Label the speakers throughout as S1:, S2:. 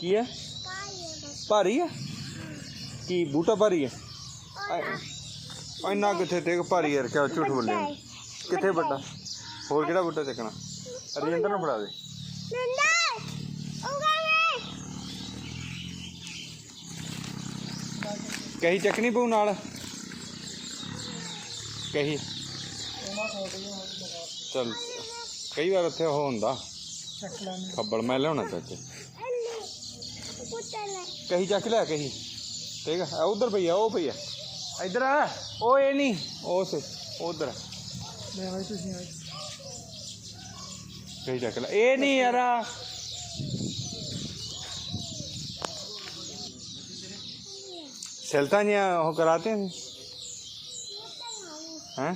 S1: ਕੀ ਹੈ ਭਾਰੀ ਹੈ ਕੀ ਬੂਟਾ ਭਾਰੀ ਹੈ ਆ ਇੰਨਾ ਕਿੱਥੇ ਤੇ ਭਾਰੀ ਯਾਰ ਕਿਆ ਝੂਠ ਬੋਲੇ ਕਿੱਥੇ ਵੱਡਾ? ਹੋਰ ਕਿਹੜਾ ਬੂਟਾ ਚੱਕਣਾ ਰਜਿੰਦਰ ਨੂੰ ਫੜਾ ਦੇ। ਕਹੀ ਚੱਕਣੀ ਪਊ ਨਾਲ? ਕਹੀ। ਚਲ ਕਈ ਵਾਰ ਉੱਥੇ ਉਹ ਹੁੰਦਾ। ਖੱਬਲ ਮੈਂ ਲਿਆਉਣਾ ਚਾਚੇ। ਕਹੀ ਚੱਕ ਲਿਆ ਕਹੀ ਠੀਕ ਆ ਉਧਰ ਪਈ ਆ ਉਹ ਪਈ ਆ ਇਧਰ ਆ ਉਹ ਇਹ ਨਹੀਂ ਉਹ ਸੇ ਉਧਰ ਕਹੀ ਚੱਕ ਲੈ ਇਹ ਨਹੀਂ ਯਾਰ ਆ। सेल्ता नहीं वो कराते हैं हैं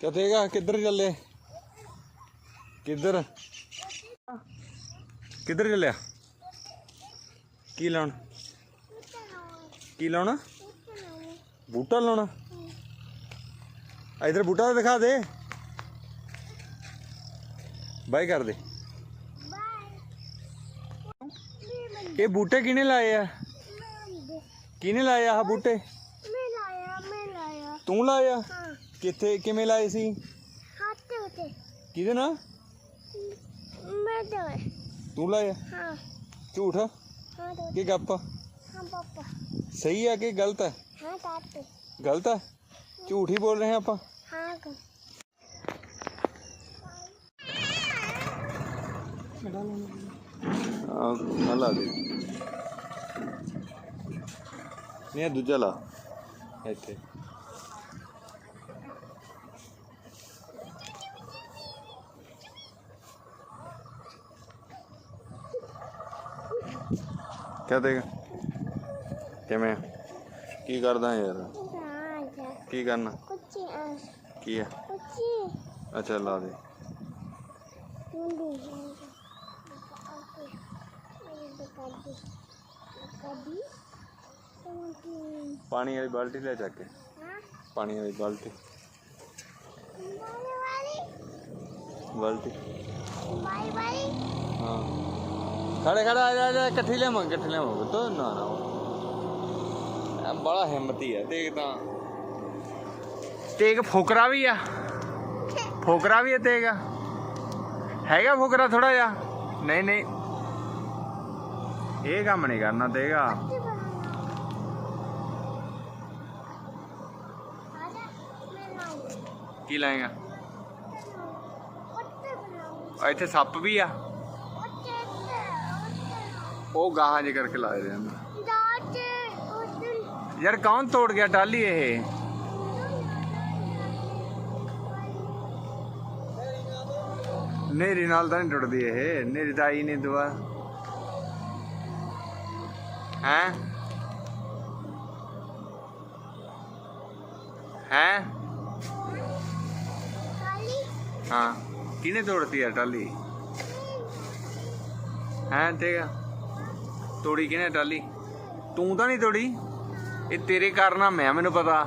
S1: ਕਹੇਗਾ ਕਿੱਧਰ ਚੱਲੇ? ਕਿੱਧਰ? ਕਿੱਧਰ ਚੱਲਿਆ? ਕੀ ਲਾਉਣ? ਕੀ ਲਾਉਣਾ? ਬੂਟਾ ਲਾਉਣਾ? ਇਧਰ ਬੂਟਾ ਦਿਖਾ ਦੇ। ਬਾਈ ਕਰ ਦੇ। ਇਹ ਬੂਟੇ ਕਿਨੇ ਲਾਏ ਆ? ਕਿਨੇ ਲਾਏ ਆ ਬੂਟੇ? ਮੈਂ ਲਾਇਆ ਮੈਂ ਲਾਇਆ। ਤੂੰ ਲਾਇਆ? ਕਿੱਥੇ ਕਿਵੇਂ ਲਾਏ ਸੀ? ਕਿਹਦੇ ਨਾਲ? ਤੂੰ ਲਾਇਆ? ਝੂਠ? ਕਿ ਗੱਪ? ਸਹੀ ਹੈ ਕਿ ਗਲਤ ਹੈ ਗਲਤ ਹੈ ਝੂਠ ਹੀ ਬੋਲ ਰਹੇ ਹਾਂ ਆਪਾਂ। ਆ ਨਾ ਲਾ ਦੇ। ਨਹੀਂ ਇਹ ਦੂਜਾ ਲਾ। ਇੱਥੇ। ਕਿਆ ਦੇਗਾ ਕਿਵੇਂ? ਕੀ ਕਰਦਾ ਯਾਰ? ਕੀ ਕਰਨਾ? ਕੀ ਹੈ? ਅੱਛਾ ਲਾ ਦੇ। ਪਾਣੀ ਵਾਲੀ ਬਾਲਟੀ ਲੈ ਚੱਕ ਕੇ। ਪਾਣੀ ਵਾਲੀ ਬਾਲਟੀ। ਬਾਲਟੀ। ਹਾਂ। ਖੜੇ ਖੜਾ ਆ ਜਾ ਇਕੱਠੀ ਲਿਆਵਾਂ ਇਕੱਠੀ ਲਿਆਵਾਂ ਤੋ ਨਾ ਨਾ। ਬੜਾ ਹਿੰਮਤੀ ਆ, ਦੇਖ ਤਾਂ। ਤੇਗ ਫੋਕਰਾ ਵੀ ਆ। ਫੋਕਰਾ ਵੀ ਆ ਤੇਗ। ਹੈਗਾ ਫੋਕਰਾ ਥੋੜਾ ਜਿਹਾ? ਨਹੀਂ ਨਹੀਂ। ਇਹ ਕੰਮ ਨਹੀਂ ਕਰਨਾ ਤੇਗਾ। ਕੀ ਲਾਏਗਾ? ਆ ਇੱਥੇ ਸੱਪ ਵੀ ਆ। ਉਹ ਗਾਹਾਂ ਜੇ ਕਰਕੇ ਲਾਏ ਰਹੇ ਹਨ ਯਾਰ ਕੌਣ ਤੋੜ ਗਿਆ ਟਾਲੀ ਇਹ? ਨੇਰੀ ਨਾਲ ਤਾਂ ਨਹੀਂ ਟੁੱਟਦੀ ਇਹ। ਨੇਰੀ ਤਾਂ ਆਈ ਨਹੀਂ ਦੁਆ। ਹੈ? ਹੈ? ਹਾਂ। ਕਿਹਨੇ ਤੋੜਤੀ ਆ ਟਾਲੀ ਹੈ। ਤੇਗਾ ਤੋੜੀ ਕਿਹਨੇ ਟਾਲੀ ਤੂੰ ਤਾਂ ਨਹੀਂ ਤੋੜੀ। ਇਹ ਤੇਰੇ ਕਾਰਨ ਮੈਂ ਮੈਨੂੰ ਪਤਾ।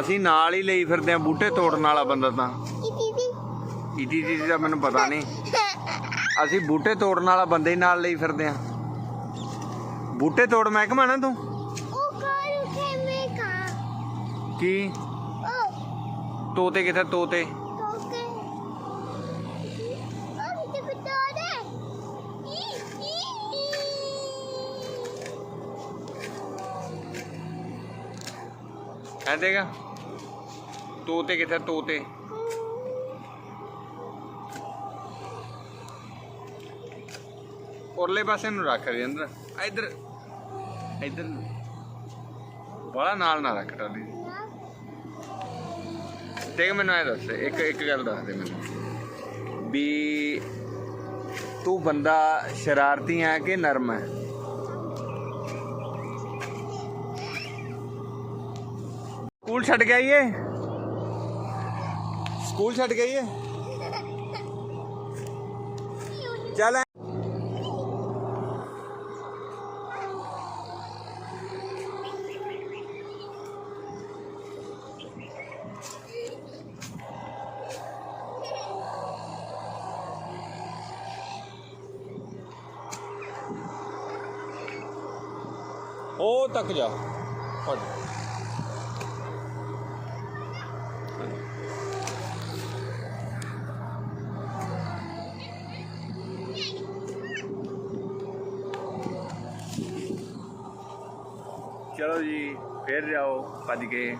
S1: ਅਸੀਂ ਨਾਲ ਹੀ ਲਈ ਫਿਰਦੇ ਆ ਬੂਟੇ ਤੋੜਨ ਵਾਲਾ ਬੰਦਾ ਤਾਂ। ਇਦੀ ਦੀ ਦਾ ਮੈਨੂੰ ਪਤਾ ਨਹੀਂ। ਅਸੀਂ ਬੂਟੇ ਤੋੜਨ ਵਾਲਾ ਬੰਦੇ ਹੀ ਨਾਲ ਲਈ ਫਿਰਦੇ ਆ। ਬੂਟੇ ਤੋੜ ਮੈਂ ਕਮਾਣਾ ਤੂੰ? ਕੀ? ਤੋਤੇ ਕਿੱਥੇ ਤੋਤੇ? ਹੈ ਦੇਗਾ? ਤੋਤੇ ਕਿੱਥੇ ਤੋਤੇ। ਉਰਲੇ ਪਾਸੇ ਨੂੰ ਰੱਖ ਰਿੰਦਰ ਇੱਧਰ। ਇੱਧਰ ਬੜਾ ਨਾਲ ਨਾ ਰੱਖ ਟਾਲੀ। ਦੇਖ ਮੈਨੂੰ ਇਹ ਦੱਸ, ਇੱਕ ਇੱਕ ਗੱਲ ਦੱਸ ਦੇ ਮੈਨੂੰ। ਵੀ ਤੂੰ ਬੰਦਾ ਸ਼ਰਾਰਤੀ ਹੈ ਕਿ ਨਰਮ ਹੈ? ਛੱਡ ਕੇ ਆਈਏ ਸਕੂਲ ਛੱਡ ਕੇ ਆਈਏ ਚੱਲ ਉਹ ਤੱਕ ਜਾ ਫੜ ਚਲੋ ਜੀ ਫੇਰ ਜਾਓ ਭੱਜ ਕੇ।